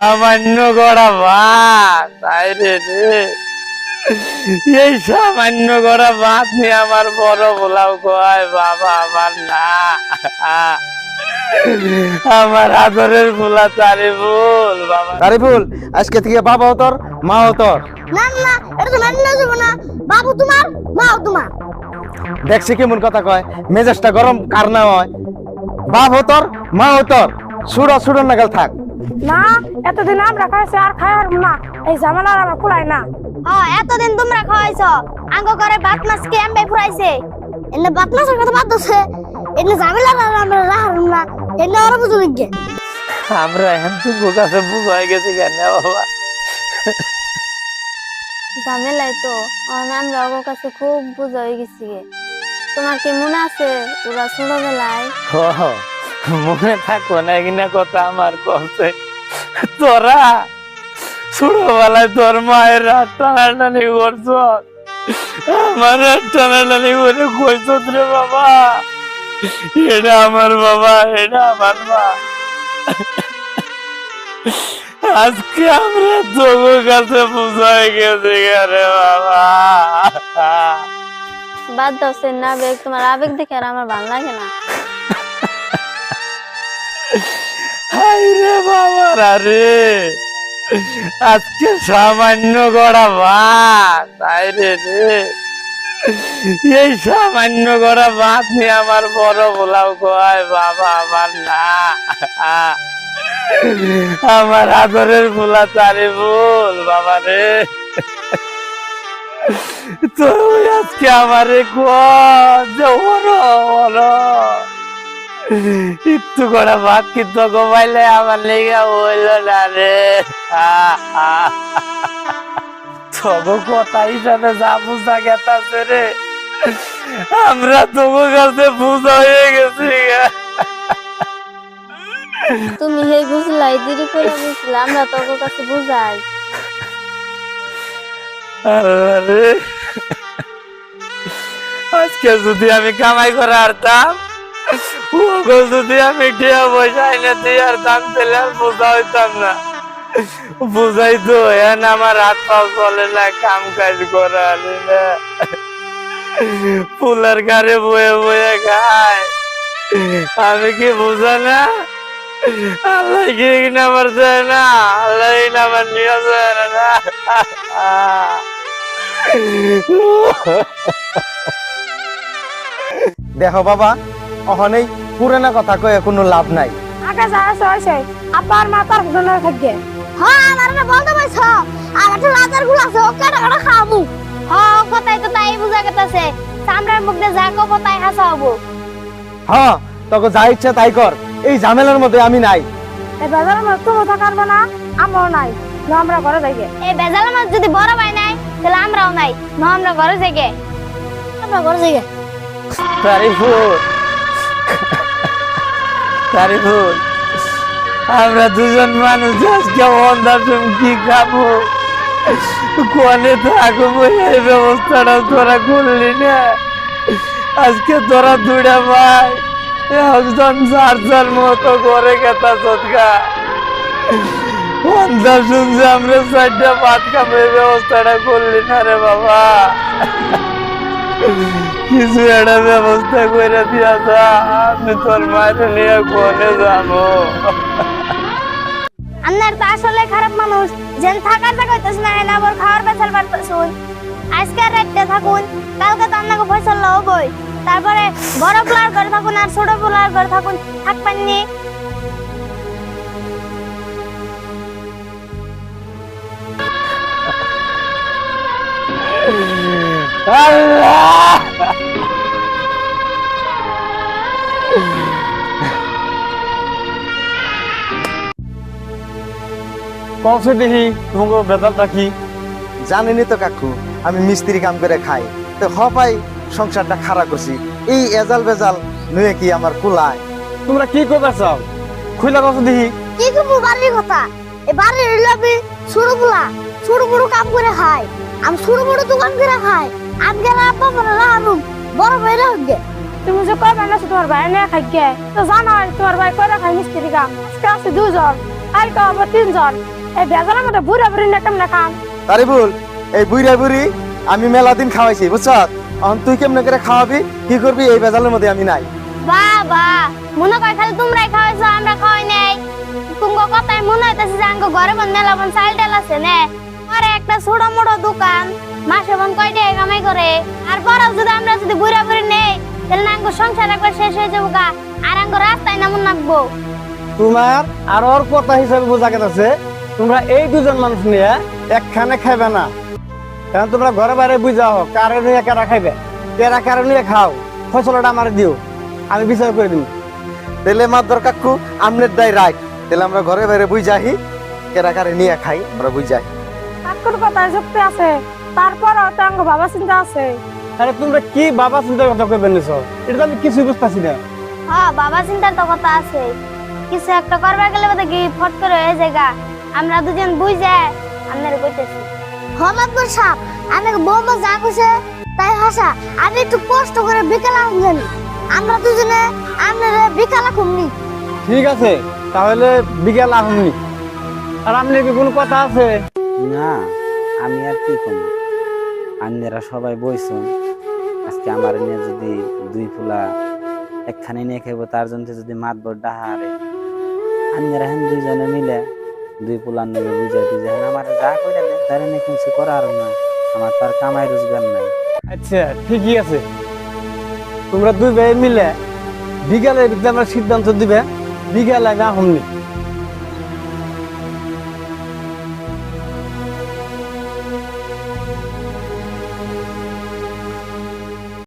সামান্য গড়া ভাত তাই রে এই সামান্য গড়া ভাত নিয়ে আমার বড় বলাও কয় বাবা আমার না। আমার আদরের ফুলা তারে বল বাবা। তারিফুল আজকে থেকে বাবাও তোর মাও তোর। না না এটা তো মেনে যাব না। বাবু তোমার মাও তোমার। দেখছি কেমন কথা কয় মেজাজটা গরম কার না হয়। বাপ ও তোর মা ও তোর। সুড়ো সুড়ো নাগাল থাক। না এতদিন আমরা খাইছি আর খাই আর না এই ঝামেলা আর আমার কুলাই না। হ্যাঁ এতদিন তোমরা খাওয়াইছো আঙ্গ করে বাত মাছ কে এমবে ফুরাইছে এনে বাত মাছের কথা বাদ দছে এনে ঝামেলা না আমরা রাহারুম না এনে ওরা বুঝু লিখে আমরা এখন তুই কাছে বুঝাই গেছি কেন বাবা? ঝামেলাই তো আর আমরা ওর কাছে খুব বোঝা হয়ে গেছি তোমার কি মনে আছে ওরা ছোটবেলায়? ও, মনে থাকো না কিনা কথা আমার কছে তোরা ছোটবেলায় তোর মায়ের রাত টানাটানি করছ। আমার রাত টানাটানি করে কইছ রে বাবা। এটা আমার বাবা, এটা আমার মা। আজকে আমরা তোর কাছে বুঝাই গেছি রে বাবা। বাদ দাও না আবেগ তোমার আবেগ দেখে আর আমার ভালো লাগে না। হাই রে বাবারা রে আজকে সামান্য গড়া ভাত রে। এই সামান্য গড়া ভাত নিয়ে আমার বড় বলাও কয় বাবা, আমার না। আমার আদরের ফুলা তারে বল বাবা রে। তুই আজকে আমারে কর যে ওর ওর একটু করে ভাত কিন্তু ঘুমাইলে আমার লেগে হইল না রে। তবু কথা হিসাবে যা বুঝা গেতাছে রে। আমরা তবু কাছে বুঝা হয়ে গেছি তুমি সেই বুঝলাই দেরি করে বুঝলে আমরা তোর কাছে বুঝাই। আল্লাহ রে। আজকে যদি আমি কামাই করে আরতাম ওগো যদি আমি না। হাত কাম কাজ বয়ে বয়ে খায়। আমি কি বুঝা না? আল্লাহ কি কিনা আমার না? আল্লাহ কিনা আমার নিয়ে যায় না। দেখো বাবা অহনেই পুরানা কথা কয়ে কোনো লাভ নাই। আগে যা আছে হয়েছে আব্বার মাতার জন্য থাকবে। হ্যাঁ আমার না বলতে পারছ? আর একটা রাজারগুলো আছে ও কাটা কাটা খাব হ্যাঁ কথাই তো তাই বুঝা গেতাছে। সামনের মুখ দিয়ে যা কব তাই হাসা হব। হ্যাঁ তোকে যা ইচ্ছা তাই কর। এই ঝামেলার মধ্যে আমি নাই। এই বাজারের মধ্যে তুমি থাকার না আমরাও নাই। না আমরা ঘরে যাইগে। এই বেজালের মাছ যদি বড় ভাই নাই তাহলে আমরাও নাই। না আমরা ঘরে যাইগে। আমরা ঘরে যাইগে। তারিফুল তারিফুল, আমরা দুজন মানুষ আজকে অন্ধাসম কি খাব? কোনে থাকব এই ব্যবস্থাটা তোরা করলি না? আজকে তোরা দুটা ভাই, একজন চার মতো করে গেতা চটকা অন্ধাসম যে আমরা চারটা ভাত খাব, এই ব্যবস্থাটা করলি না রে বাবা। কিছু একটা ব্যবস্থা করে দিয়া যা আমি তোর মায়ের নিয়ে কোনে যাব? আপনার তো আসলে খারাপ মানুষ। যেন থাকার জায়গা হইতেছে না এনে আবার খাওয়ার বেচাল পারতেছুন। আজকে রাতটা থাকুন কালকে তো আপনাকে ফসল হবই তারপরে বড় পোলার ঘরে থাকুন আর ছোট পোলার ঘরে থাকুন থাকবেন নি আল্লাহ কমসে দেখি তোমাকে বেতন রাখি। জানেনি তো কাকু আমি মিস্ত্রি কাম করে খাই। তো হপাই সংসারটা খারাপ করছি। এই এজাল বেজাল নুয়ে কি আমার কুলায়? তোমরা কি করতে চাও? খুইলা কত দেখি কি করব বাড়ির কথা? এই বাড়ির লবি ছোট পোলা ছোট বড় কাম করে খায়। আমি ছোট বড় দোকান করে খাই আমি গেলে আব্বা মনে রাখুন বড় ভাইরা হচ্ছে তুমি যে কবে না তোমার ভাই নিয়ে খাইগে তো জানো তোমার ভাই কয়টা খাই মিস্ত্রি কাম আজকে আছে দুজন খাইতে হবে তিনজন। এই বেজালের মধ্যে বুড়া বুড়ি না কেমনে খান তারি বল এই বুড়া বুড়ি আমি মেলা দিন খাওয়াইছি বুঝছ? এখন তুই কেমনে করে খাওয়াবি কি করবি এই বেজালের মধ্যে আমি নাই। বাবা মনে কয় খালি তোমরাই খাওয়াইছো আমরা খাওয়াই নাই। তুমগো কথাই মনে হইতেছে যে আঙ্গ ঘরে বন মেলা বন চাল ডাল আছে নে। পরে একটা ছোট মোটো দোকান মাসে বন কয় টাকা কামাই করে? আর পরেও যদি আমরা যদি নেই তাহলে না আঙ্গ সংসার একবার শেষ হয়ে যাব গা। আর আঙ্গ রাস্তায় নামুন নাকবো। তোমার আর ওর কথা হিসাবে বোঝা গেছে তোমরা এই দুজন মানুষ নিয়ে একখানে খাইবে না। কারণ তোমরা ঘরে বাইরে বুঝা হোক কারে নিয়ে কারা খাইবে? কেরা কারে নিয়ে খাও? ফসলটা আমার দিও। আমি বিচার করে দিব তেলে মাদ্দর কাকু আমনের দায় রাখ তাহলে আমরা ঘরে বাইরে বুঝ যাই কেরা কারে নিয়ে খাই আমরা বুঝ যাই কাকুর কথায় যুক্তি আছে। তারপরও তো আঙ্গ বাবা চিন্তা আছে। আরে তোমরা কি বাবা চিন্তার কথা কইবেন নিছো? এটা তো আমি কিছুই বুঝতেছি না। হ্যাঁ বাবা চিন্তার তো কথা আছে। কিছু একটা করবার গেলে বোধ কি ফট করে হয়ে জায়গা আমরা দুজন বুঝে আপনার কইতেছি। হমাদপুর সাপ আমাকে বৌমা যা কইছে তাই হাসা আমি একটু কষ্ট করে বিকেলা জানি আমরা দুজনে আপনারা বিকালা ঘুমনি। ঠিক আছে তাহলে বিকেল আহমনি আর আপনার কি কোনো কথা আছে? না। আমি আর কি করব? আন্যেরা সবাই বইছেন আজকে আমার নিয়ে যদি দুই ফুলা একখানে নিয়ে খাইব, তার জন্য যদি মাত মাতবর ডাহারে। আন্যেরা হেন দুইজনে মিলে দুই ফুলার নেবে বুঝাই বুঝাই আমার যা করে তার নিয়ে কিছু করার না আমার তার কামাই রোজগার নাই। আচ্ছা ঠিকই আছে। তোমরা দুই ভাই মিলে ভিতরে আমরা সিদ্ধান্ত দিবে, বিকালে আমি আহমনি